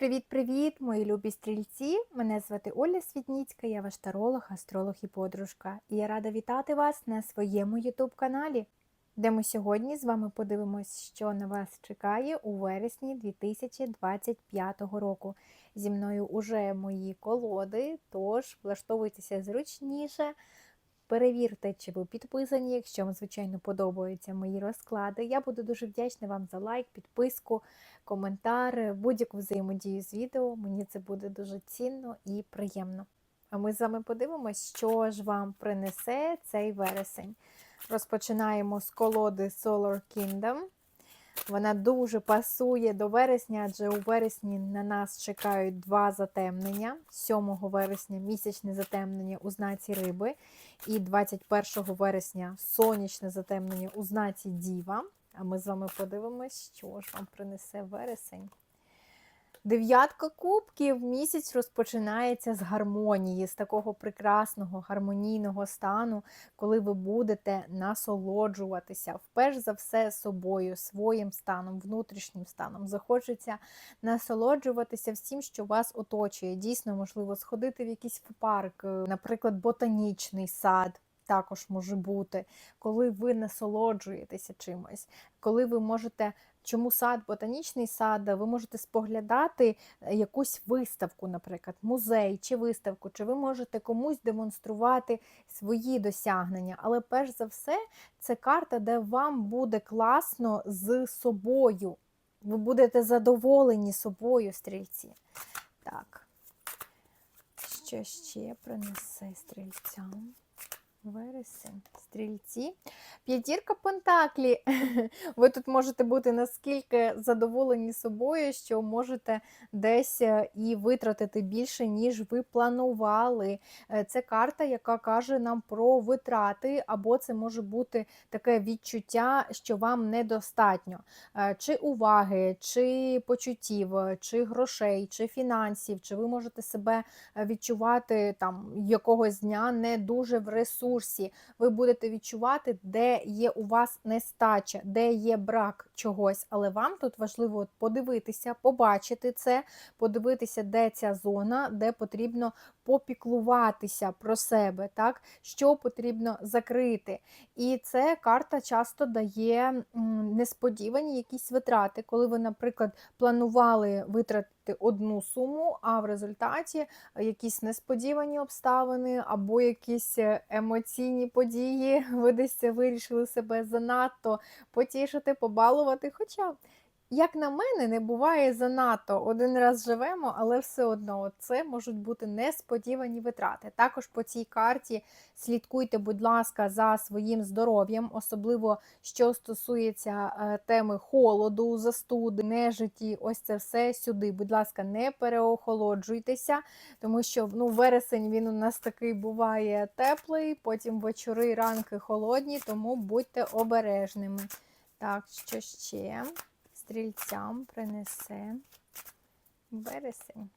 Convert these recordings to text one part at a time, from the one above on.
Привіт-привіт, мої любі стрільці! Мене звати Оля Світніцька, я ваш таролог, астролог і подружка. І я рада вітати вас на своєму YouTube каналі, де ми сьогодні з вами подивимось, що на вас чекає у вересні 2025 року. Зі мною уже мої колоди, тож влаштовуйтеся зручніше. Перевірте, чи ви підписані, якщо вам, звичайно, подобаються мої розклади. Я буду дуже вдячна вам за лайк, підписку, коментар, будь-яку взаємодію з відео. Мені це буде дуже цінно і приємно. А ми з вами подивимось, що ж вам принесе цей вересень. Розпочинаємо з колоди Solar Kingdom. Вона дуже пасує до вересня, адже у вересні на нас чекають два затемнення. 7 вересня місячне затемнення у знаці риби, і 21 вересня сонячне затемнення у знаці Діва. А ми з вами подивимось, що ж вам принесе вересень. Дев'ятка кубків місяць розпочинається з гармонії, з такого прекрасного гармонійного стану, коли ви будете насолоджуватися вперш за все собою, своїм станом, внутрішнім станом. Захочеться насолоджуватися всім, що вас оточує. Дійсно, можливо, сходити в якийсь парк, наприклад, ботанічний сад. Також може бути, коли ви насолоджуєтеся чимось, коли ви можете Чому сад, ботанічний сад, ви можете споглядати е, якусь виставку, наприклад, музей чи виставку, чи ви можете комусь демонструвати свої досягнення. Але перш за все, це карта, де вам буде класно з собою. Ви будете задоволені собою, стрільці. Так, що ще принесе стрільцям? Вересень, стрільці. П'ятірка Пентаклі. Ви тут можете бути наскільки задоволені собою, що можете десь е, і витратити більше, ніж ви планували. Е, це карта, яка каже нам про витрати, або це може бути таке відчуття, що вам недостатньо. Е, чи уваги, чи почуттів, чи грошей, чи фінансів, чи ви можете себе відчувати там якогось дня не дуже в ресурсі ресурсі ви будете відчувати, де є у вас нестача, де є брак чогось. Але вам тут важливо подивитися, побачити це, подивитися, де ця зона, де потрібно попіклуватися про себе, так? що потрібно закрити. І це карта часто дає несподівані якісь витрати, коли ви, наприклад, планували витратити одну суму, а в результаті якісь несподівані обставини або якісь емоційні події, ви десь вирішили себе занадто потішити, побалувати. Хоча як на мене, не буває занадто. Один раз живемо, але все одно це можуть бути несподівані витрати. Також по цій карті слідкуйте, будь ласка, за своїм здоров'ям, особливо що стосується е, теми холоду, застуди, нежиті. Ось це все сюди. Будь ласка, не переохолоджуйтеся, тому що ну, вересень він у нас такий буває теплий, потім вечори, ранки холодні, тому будьте обережними. Так, що ще? Стрільцям принесе вересень.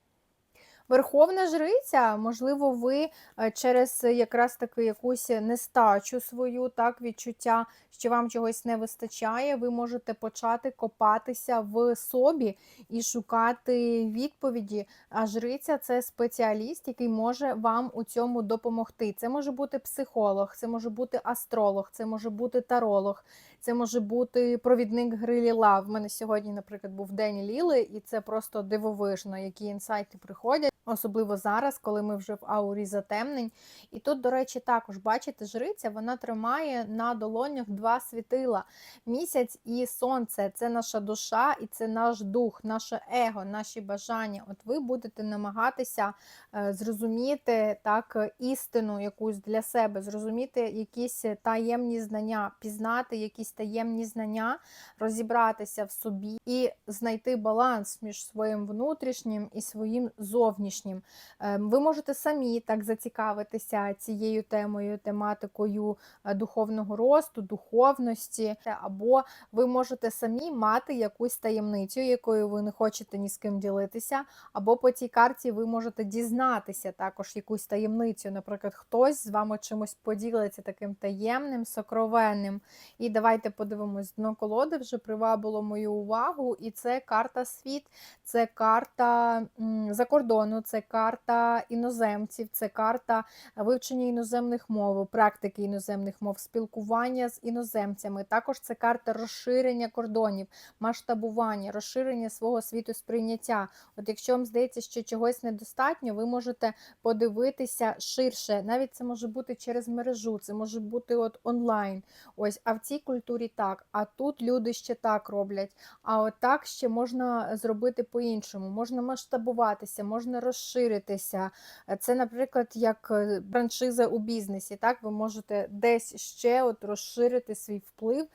Верховна жриця, можливо, ви е, через якраз таки якусь нестачу свою, так, відчуття, що вам чогось не вистачає, ви можете почати копатися в собі і шукати відповіді. А жриця це спеціаліст, який може вам у цьому допомогти. Це може бути психолог, це може бути астролог, це може бути таролог, це може бути провідник гри Ліла. В мене сьогодні, наприклад, був день Ліли, і це просто дивовижно, які інсайти приходять. Особливо зараз, коли ми вже в аурі затемнень. І тут, до речі, також, бачите, жриця вона тримає на долонях два світила. Місяць і сонце це наша душа і це наш дух, наше его, наші бажання. От ви будете намагатися е, зрозуміти так істину якусь для себе, зрозуміти якісь таємні знання, пізнати якісь таємні знання, розібратися в собі і знайти баланс між своїм внутрішнім і своїм зовнішнім зовнішнім. Е, Ви можете самі так зацікавитися цією темою, тематикою е, духовного росту, духовності, або ви можете самі мати якусь таємницю, якою ви не хочете ні з ким ділитися, або по цій карті ви можете дізнатися також якусь таємницю. Наприклад, хтось з вами чимось поділиться таким таємним, сокровенним. І давайте подивимось, дно колоди вже привабило мою увагу, і це карта світ, це карта за кордону, це карта іноземців, це карта вивчення іноземних мов, практики іноземних мов, спілкування з іноземцями. Також це карта розширення кордонів, масштабування, розширення свого світу сприйняття. От якщо вам здається, що чогось недостатньо, ви можете подивитися ширше. Навіть це може бути через мережу, це може бути от онлайн. Ось, а в цій культурі так. А тут люди ще так роблять. А от так ще можна зробити по-іншому. Можна масштабуватися, можна розширитися. Е, Це, наприклад, як е, франшиза у бізнесі. Так, ви можете десь ще от розширити свій вплив,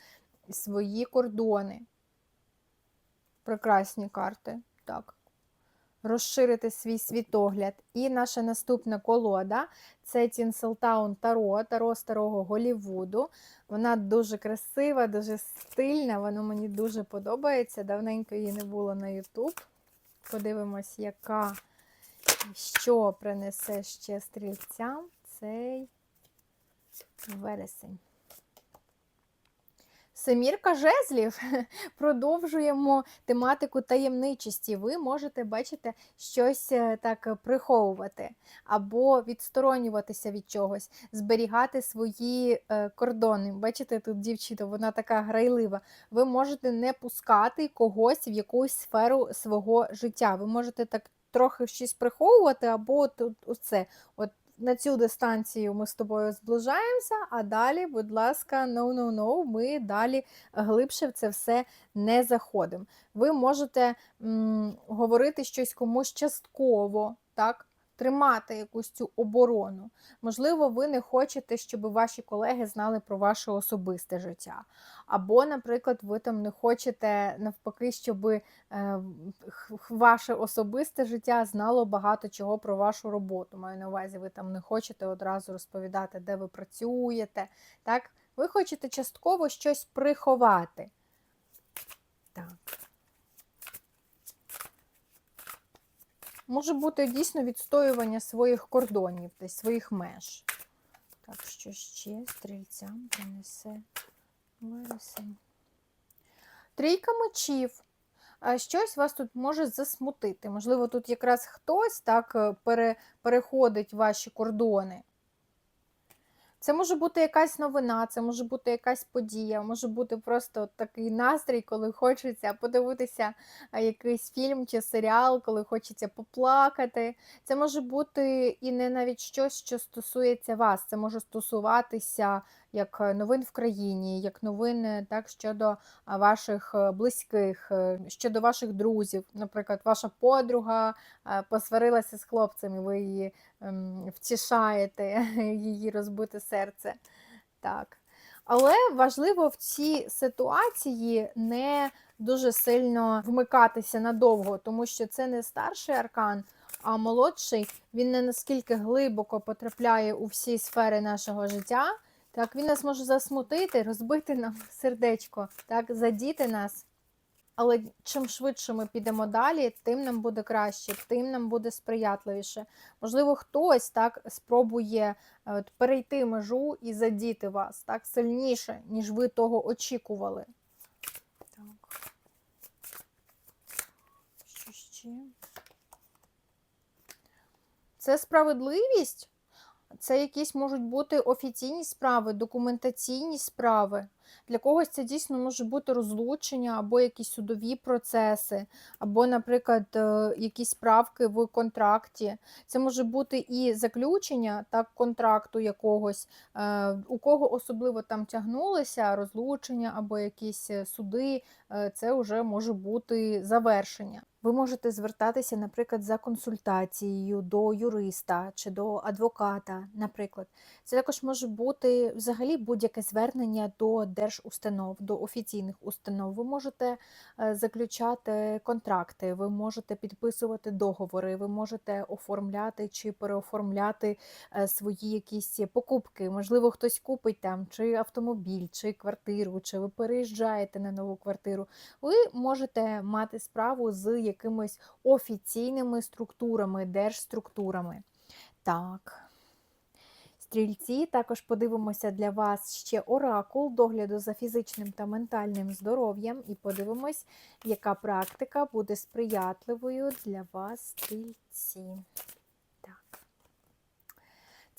свої кордони. Прекрасні карти. Так. Розширити свій світогляд. І наша наступна колода це Тінселтаун Таро, Таро старого Голівуду. Вона дуже красива, дуже стильна, вона мені дуже подобається. Давненько її не було на YouTube. Подивимось, яка що принесе ще стрільцям цей вересень. Семірка жезлів. Продовжуємо тематику таємничості. Ви можете бачите, щось е, так приховувати або відсторонюватися від чогось, зберігати свої е, кордони. Бачите, тут дівчина, вона така грайлива. Ви можете не пускати когось в якусь сферу свого життя. Ви можете так трохи щось приховувати, або от, оце. От на цю дистанцію ми з тобою зближаємося, а далі, будь ласка, no-no-no, ми далі глибше в це все не заходимо. Ви можете м, говорити щось комусь частково, так? Тримати якусь цю оборону. Можливо, ви не хочете, щоб ваші колеги знали про ваше особисте життя. Або, наприклад, ви там не хочете навпаки, щоб е, ваше особисте життя знало багато чого про вашу роботу. Маю на увазі, ви там не хочете одразу розповідати, де ви працюєте. Так? Ви хочете частково щось приховати. Може бути дійсно відстоювання своїх кордонів, десь своїх меж. Так, що ще стрільцям принесе вересень. Трійка мечів. Щось вас тут може засмутити. Можливо, тут якраз хтось так е, пере, переходить ваші кордони. Це може бути якась новина, це може бути якась подія, може бути просто такий настрій, коли хочеться подивитися якийсь фільм чи серіал, коли хочеться поплакати. Це може бути і не навіть щось, що стосується вас. Це може стосуватися як е, новин в країні, як новини так, щодо ваших е, близьких, е, щодо ваших друзів. Наприклад, ваша подруга посварилася з хлопцем, і ви її ем, втішаєте, її розбите серце. Так. Але важливо в цій ситуації не дуже сильно вмикатися надовго, тому що це не старший аркан, а молодший. Він не наскільки глибоко потрапляє у всі сфери нашого життя. Так, він нас може засмутити, розбити нам сердечко, так, задіти нас. Але чим швидше ми підемо далі, тим нам буде краще, тим нам буде сприятливіше. Можливо, хтось так спробує е, от, перейти межу і задіти вас так сильніше, ніж ви того очікували. Так. Що ще? Це справедливість. Це якісь можуть бути офіційні справи, документаційні справи. Для когось це дійсно може бути розлучення або якісь судові процеси, або, наприклад, е, якісь правки в контракті. Це може бути і заключення так, контракту якогось, е, у кого особливо там тягнулися розлучення або якісь е, суди, це вже може бути завершення. Ви можете звертатися, наприклад, за консультацією до юриста чи до адвоката, наприклад. Це також може бути взагалі будь-яке звернення до держустанов, до офіційних установ. Ви можете е, заключати контракти, ви можете підписувати договори, ви можете оформляти чи переоформляти е, свої якісь покупки. Можливо, хтось купить там чи автомобіль, чи квартиру, чи ви переїжджаєте на нову квартиру. Ви можете мати справу з якимись офіційними структурами, держструктурами. Так. Стрільці, також подивимося для вас ще оракул догляду за фізичним та ментальним здоров'ям, і подивимось, яка практика буде сприятливою для вас, стрільці.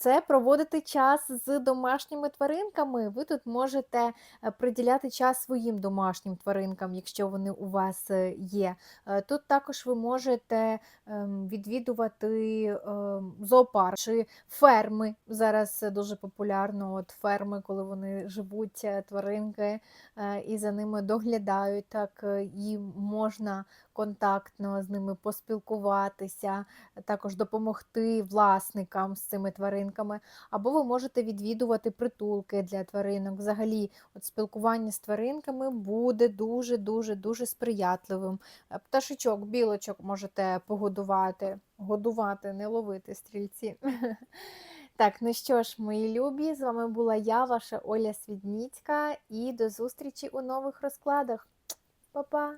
Це проводити час з домашніми тваринками. Ви тут можете е, приділяти час своїм домашнім тваринкам, якщо вони у вас е, є. Е, Тут також ви можете ем, відвідувати ем, зоопарк чи ферми. Зараз дуже популярно. От ферми, коли вони живуть, тваринки, і за ними доглядають, так їм можна контактно з ними поспілкуватися, також допомогти власникам з цими тваринками. Або ви можете відвідувати притулки для тваринок. Взагалі, от спілкування з тваринками буде дуже дуже дуже сприятливим. Е, Пташечок, білочок можете погодувати, годувати, не ловити стрільці. Так, ну що ж, мої любі, з вами була я, ваша Оля Свідніцька, і до зустрічі у нових розкладах. Па-па!